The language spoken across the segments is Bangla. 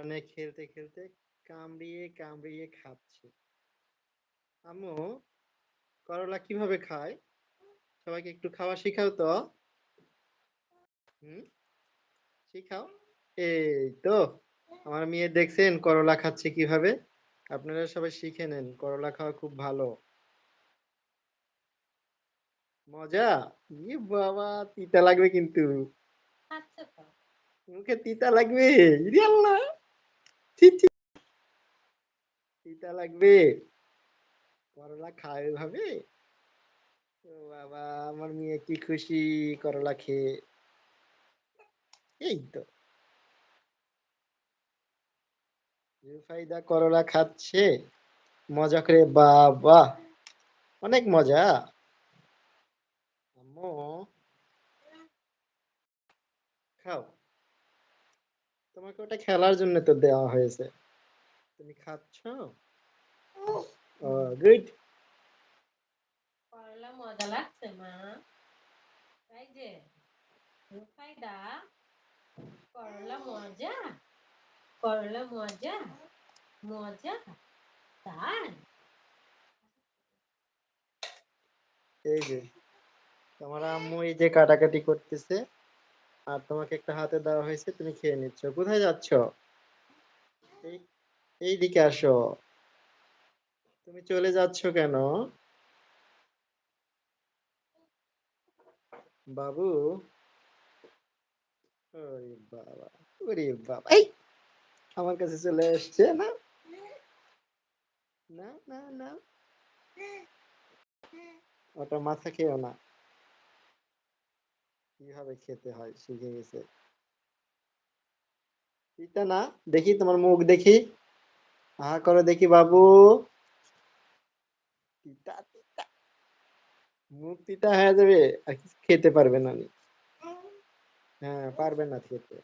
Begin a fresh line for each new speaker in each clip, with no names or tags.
পরানে খেলতে খেলতে কামড়িয়ে কামড়িয়ে খাচ্ছে। আম্মু করলা কীভাবে খায়? সবাইকে একটু খাওয়া শিখাও তো। হুম শিখাও। এই তো আমার মেয়ে দেখছেন করলা খাচ্ছে কীভাবে? আপনারা সবাই শিখে নেন করলা খাওয়া খুব ভালো। মজা? ই বাবা তিতা লাগবে কিন্তু।
আচ্ছা
মুখে তিতা লাগবে আল্লাহ। লাগবে। করলা খায় এভাবে ও বাবা, আমার মেয়ে কি খুশি করলা খেয়ে। এই তো। করলা খাচ্ছে। মজা করে বাবা। অনেক মজা। আম্মু। খাও। তোমাকে ওটা খেলার জন্য তো দেওয়া হয়েছে। তুমি খাচ্ছ? ও গুড
করলা মজা লাগছে মা। তাই যে রুফাইদা করলা মজা করলা মজা মজা তাই।
এই যে তোমার আম্মু এই যে কাটাকাটি করতেছে। আর তোমাকে একটা হাতে দেওয়া হয়েছে, তুমি খেয়ে নিচ্ছ। কোথায় যাচ্ছ? এই দিকে আসো। তুমি চলে যাচ্ছ কেন? বাবু? ওরে বাবা ওরে বাবা। এই, আমার কাছে চলে এসছে, না? না না না। ওটা মাথা খেয়েও না। কীভাবে খেতে হয়, শিখে গেছে। তিতা না, দেখি তোমার মুখ দেখি। আহা করো দেখি বাবু। মুখ হয়ে যাবে, আর খেতে পারবে না হ্যাঁ পারবে না খেতে।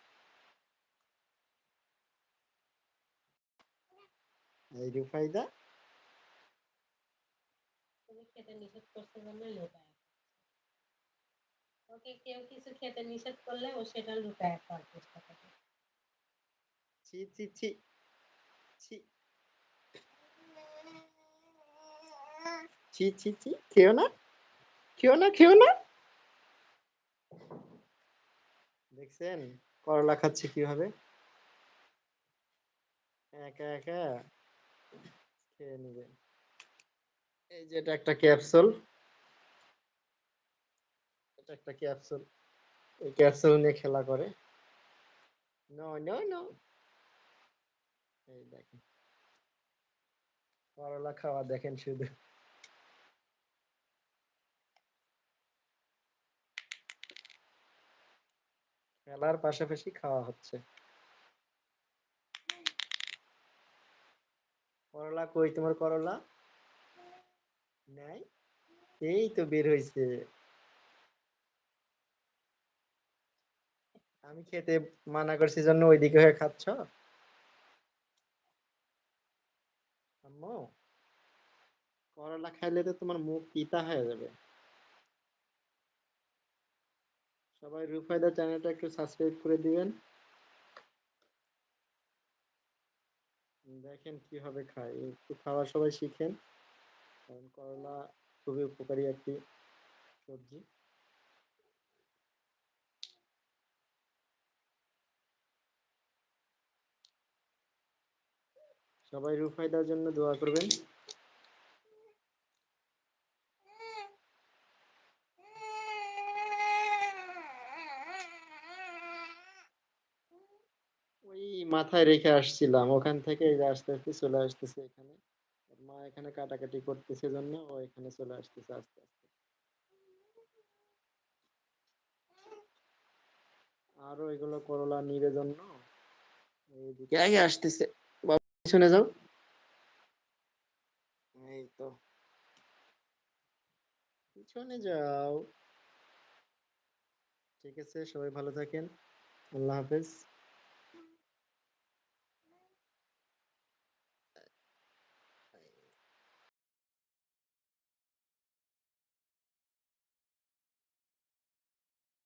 এই রুফাইদা
খেতে নিষেধ ওকে কেউ কিছু খেতে নিষেধ করলে ও সেটা লুকায় খাওয়ার চেষ্টা করে।
ছি ছি ছি ছি। ছি ছি ছি, খেও না খেও না খেও না। দেখছেন করলা খাচ্ছে কীভাবে? একা একা। খেয়ে নেবে। এই যে এটা একটা ক্যাপসুল। একটা ক্যাপসুল এই ক্যাপসুল নিয়ে খেলা করে। নো নো নো এই দেখেন। করলা খাওয়া দেখেন শুধু। খেলার পাশাপাশি খাওয়া হচ্ছে। করলা কই তোমার করলা? নাই? এই তো বের হইছে। আমি খেতে মানা করছি, জন্য ওইদিকে হয়ে খাচ্ছ? আম্মু, করলা খাইলে তো তোমার মুখ তিতা হয়ে যাবে। সবাই রুফায়দা চ্যানেলটা একটু সাবস্ক্রাইব করে দিবেন। দেখেন কি কীভাবে খায় একটু খাওয়া সবাই শিখেন। কারণ করলা খুবই উপকারী একটি সবজি। সবাই রুফায়দার জন্য দোয়া করবেন। মাথায় রেখে আসছিলাম, ওখান থেকে এই আস্তে আস্তে চলে আসতেছে এখানে। মা এখানে কাটাকাটি করতেছে জন্য ও এখানে চলে আসতেছে আস্তে আস্তে। আরও এগুলো করলা নিবে জন্য। এইদিকে আগে আসতেছে? পিছনে যাও। এই তো। পিছনে যাও। ঠিক আছে সবাই ভালো থাকেন। আল্লাহ হাফেজ।